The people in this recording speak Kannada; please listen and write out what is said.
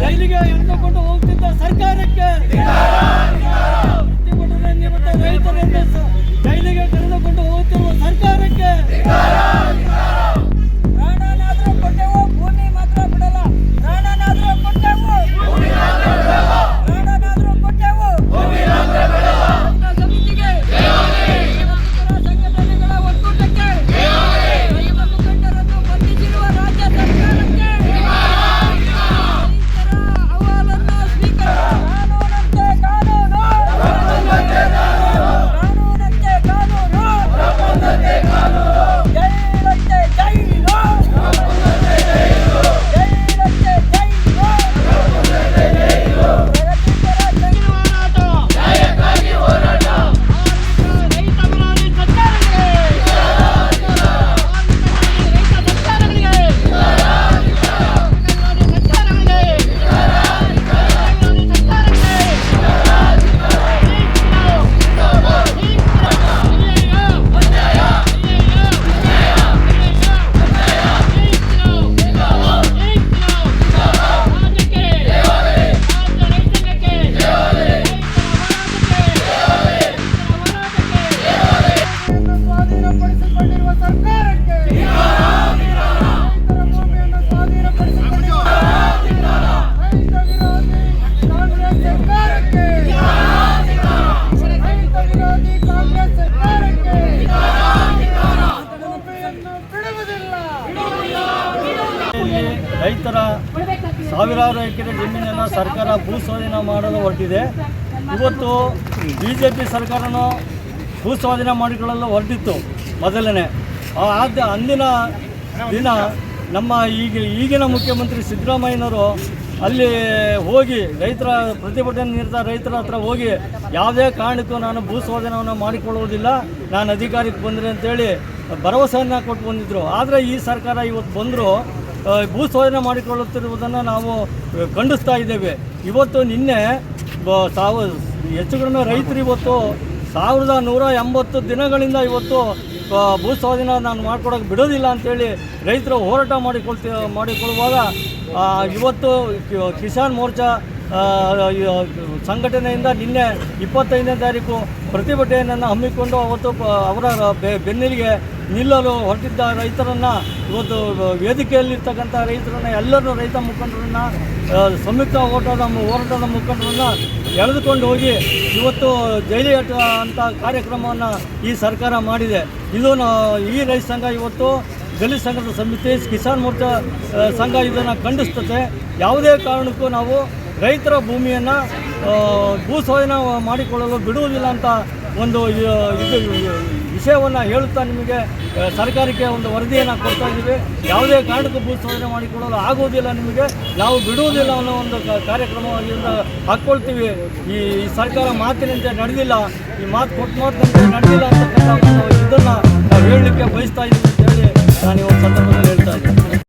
ಜೈಲಿಗೆ ಎಳೆದುಕೊಂಡು ಹೋಗ್ತಿದ್ದ ಸರ್ಕಾರಕ್ಕೆ. ಪ್ರತಿಭಟನೆ ನಿರತ ಸಾವಿರಾರು ಎಕರೆ ಜಮೀನನ್ನು ಸರ್ಕಾರ ಭೂ ಸ್ವಾಧೀನ ಮಾಡಲು ಹೊರಟಿದೆ. ಇವತ್ತು ಬಿ ಜೆ ಪಿ ಸರ್ಕಾರನೂ ಭೂ ಸ್ವಾಧೀನ ಮಾಡಿಕೊಳ್ಳಲು ಹೊರಟಿತ್ತು ಮೊದಲನೇ. ಆದ ಅಂದಿನ ದಿನ ನಮ್ಮ ಈಗ ಈಗಿನ ಮುಖ್ಯಮಂತ್ರಿ ಸಿದ್ದರಾಮಯ್ಯನವರು ಅಲ್ಲಿ ಹೋಗಿ ರೈತರ ಪ್ರತಿಭಟನೆ ನಿರತ ರೈತರ ಹತ್ರ ಹೋಗಿ ಯಾವುದೇ ಕಾರಣಕ್ಕೂ ನಾನು ಭೂ ಸ್ವಾಧೀನವನ್ನು ಮಾಡಿಕೊಳ್ಳುವುದಿಲ್ಲ, ನಾನು ಅಧಿಕಾರಕ್ಕೆ ಬಂದರೆ ಅಂತೇಳಿ ಭರವಸೆಯನ್ನು ಕೊಟ್ಟು ಬಂದಿದ್ದರು ಆದರೆ ಈ ಸರ್ಕಾರ ಇವತ್ತು ಬಂದರು ಭೂ ಸ್ವಾಧೀನ ಮಾಡಿಕೊಳ್ಳುತ್ತಿರುವುದನ್ನು ನಾವು ಖಂಡಿಸ್ತಾ ಇದ್ದೇವೆ. ಇವತ್ತು ನಿನ್ನೆ ಸಾವು, ಹೆಚ್ಚು ಕಡಿಮೆ ರೈತರು ಇವತ್ತು ಸಾವಿರದ ನೂರ ಎಂಬತ್ತು ದಿನಗಳಿಂದ ಇವತ್ತು ಭೂ ಸ್ವಾಧೀನ ನಾನು ಮಾಡ್ಕೊಡೋಕೆ ಬಿಡೋದಿಲ್ಲ ಅಂತೇಳಿ ರೈತರು ಹೋರಾಟ ಮಾಡಿಕೊಳ್ತಿ, ಮಾಡಿಕೊಳ್ಳುವಾಗ ಇವತ್ತು ಕಿಸಾನ್ ಮೋರ್ಚಾ ಸಂಘಟನೆಯಿಂದ ನಿನ್ನೆ ಇಪ್ಪತ್ತೈದನೇ ತಾರೀಕು ಪ್ರತಿಭಟನೆಯನ್ನು ಹಮ್ಮಿಕೊಂಡು ಅವತ್ತು ಅವರ ಬೆನ್ನಿಗೆ ನಿಲ್ಲಲು ಹೊರಟಿದ್ದ ರೈತರನ್ನು, ಇವತ್ತು ವೇದಿಕೆಯಲ್ಲಿರ್ತಕ್ಕಂಥ ರೈತರನ್ನ ಎಲ್ಲರೂ ರೈತ ಮುಖಂಡರನ್ನು ಸಂಯುಕ್ತ ಓಟದ ಹೋರಾಟದ ಮುಖಂಡರನ್ನು ಎಳೆದುಕೊಂಡು ಹೋಗಿ ಇವತ್ತು ಜೈಲಿ ಅಟ್ಟ ಅಂತ ಕಾರ್ಯಕ್ರಮವನ್ನು ಈ ಸರ್ಕಾರ ಮಾಡಿದೆ. ಇದು ಈ ರೈತ ಸಂಘ ಇವತ್ತು ದಲಿತ ಸಂಘದ ಸಮಿತಿ, ಕಿಸಾನ್ ಮೋರ್ಚಾ ಸಂಘ ಇದನ್ನು ಖಂಡಿಸ್ತದೆ ಯಾವುದೇ ಕಾರಣಕ್ಕೂ ನಾವು ರೈತರ ಭೂಮಿಯನ್ನು ಭೂ ಸ್ವಾಧೀನ ಮಾಡಿಕೊಳ್ಳಲು ಬಿಡುವುದಿಲ್ಲ ಅಂತ ಒಂದು ಇದು ವಿಷಯವನ್ನು ಹೇಳುತ್ತಾ ನಿಮಗೆ ಸರ್ಕಾರಕ್ಕೆ ಒಂದು ವರದಿಯನ್ನು ಕೊಡ್ತಾ ಇದ್ದೀವಿ. ಯಾವುದೇ ಕಾರಣಕ್ಕೂ ಭೂ ಸ್ವಾಧೀನ ಮಾಡಿಕೊಳ್ಳಲು ಆಗುವುದಿಲ್ಲ ನಿಮಗೆ. ನಾವು ಬಿಡುವುದಿಲ್ಲ ಅನ್ನೋ ಒಂದು ಕಾರ್ಯಕ್ರಮದಿಂದ ಹಾಕ್ಕೊಳ್ತೀವಿ ಈ ಸರ್ಕಾರ ಮಾತಿನಂತೆ ನಡೆದಿಲ್ಲ. ಈ ಮಾತು ಕೊಟ್ಟು ಮಾತಿನಂತೆ ನಡೆದಿಲ್ಲ ಅಂತಕ್ಕಂಥ ಇದನ್ನು ನಾವು ಹೇಳಲಿಕ್ಕೆ ಬಯಸ್ತಾ ಇದ್ದೀವಿ ಅಂತ ಹೇಳಿ ನಾನು ಒಂದು ಸಂದರ್ಭದಲ್ಲಿ ಹೇಳ್ತಾ ಇದ್ದೀನಿ.